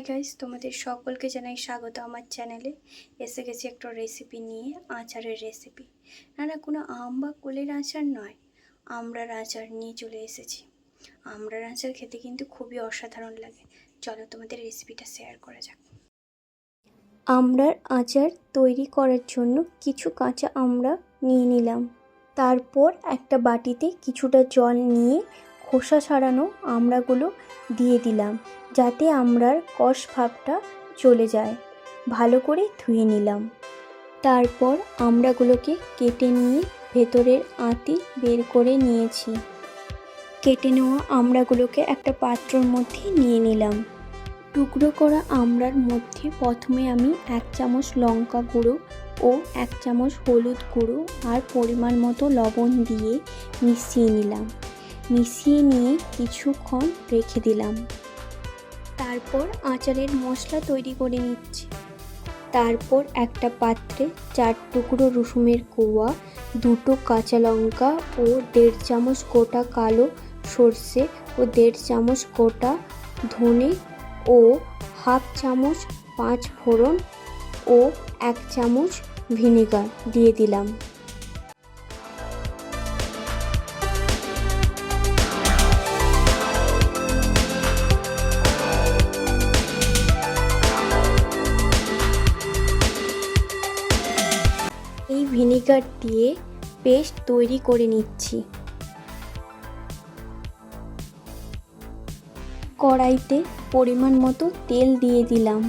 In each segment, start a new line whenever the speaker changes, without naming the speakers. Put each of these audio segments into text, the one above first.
Guys তোমাদের সকলকে জানাই স্বাগত আমার চ্যানেলে। এসে গেছি একটা রেসিপি নিয়ে, আচারের রেসিপি না না, কোনো আম বা কুলের আচার নয়। আমড়ার আচার নিয়ে চলে এসেছি। আমড়ার আচার খেতে কিন্তু খুবই অসাধারণ লাগে। চলো তোমাদের রেসিপিটা শেয়ার করা যাক। আমড়ার আচার তৈরি করার জন্য কিছু কাঁচা আমরা নিয়ে নিলাম। তারপর একটা বাটিতে কিছুটা জল নিয়ে খোসা ছাড়ানো আমড়াগুলো দিয়ে দিলাম যাতে আমড়ার কষ ভাবটা চলে যায়। ভালো করে ধুয়ে নিলাম। তারপর আমড়াগুলোকে কেটে নিয়ে ভেতরের আঁতি বের করে নিয়েছি। কেটে নেওয়া আমড়াগুলোকে একটা পাত্রর মধ্যে নিয়ে নিলাম। টুকরো করা আমড়ার মধ্যে প্রথমে আমি এক চামচ লঙ্কা গুঁড়ো ও এক চামচ হলুদ গুঁড়ো আর পরিমাণ মতো লবণ দিয়ে মিশিয়ে নিলাম। মিশিয়ে নিয়ে কিছুক্ষণ রেখে দিলাম। তারপর আচারের মশলা তৈরি করে নিচ্ছি। তারপর একটা পাত্রে চার টুকরো রসুনের কোয়া, দুটো কাঁচা লঙ্কা ও দেড় চামচ গোটা কালো সর্ষে ও দেড় চামচ গোটা ধনে ও হাফ চামচ পাঁচ ফোড়ন ও এক চামচ ভিনেগার দিয়ে দিলাম। ভিনেগার দিয়ে পেস্ট তৈরি করে নিচ্ছি। কড়াইতে পরিমাণ মতো তেল দিয়ে দিলাম।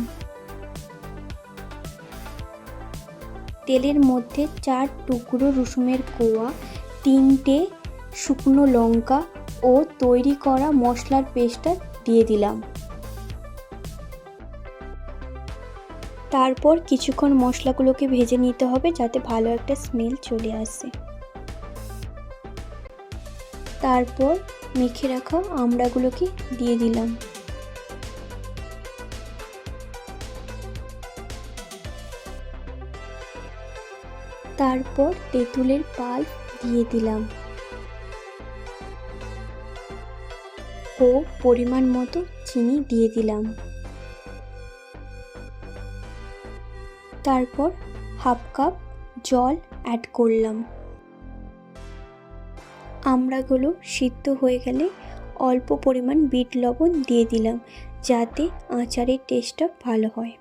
তেলের মধ্যে চার টুকরো রসুনের কোয়া, তিনটে শুকনো লঙ্কা ও তৈরি করা মশলার পেস্টটা দিয়ে দিলাম। তারপর কিছুক্ষণ মশলাগুলোকে ভেজে নিতে হবে যাতে ভালো একটা স্মেল চলে আসে। তারপর মেখে রাখা আমড়াগুলোকে দিয়ে দিলাম। তারপর তেঁতুলের পাল দিয়ে দিলাম। ও পরিমাণ মতো চিনি দিয়ে দিলাম। তারপর হাফ কাপ জল অ্যাড করলাম। আমড়াগুলো সিদ্ধ হয়ে গেলে অল্প পরিমাণ বিট লবণ দিয়ে দিলাম যাতে আচারের টেস্টটা ভালো হয়।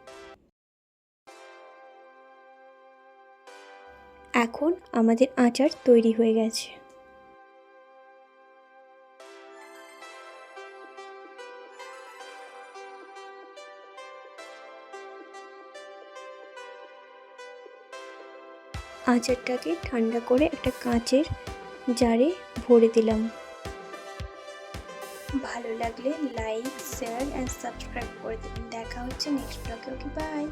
এখন আমাদের আচার তৈরি হয়ে গেছে। আচারটাকে ঠান্ডা করে একটা কাঁচের জারে ভরে দিলাম। ভালো লাগলে লাইক শেয়ার অ্যান্ড সাবস্ক্রাইব করে দেবেন। দেখা হচ্ছে নেক্সট ব্লগে ওকে বাই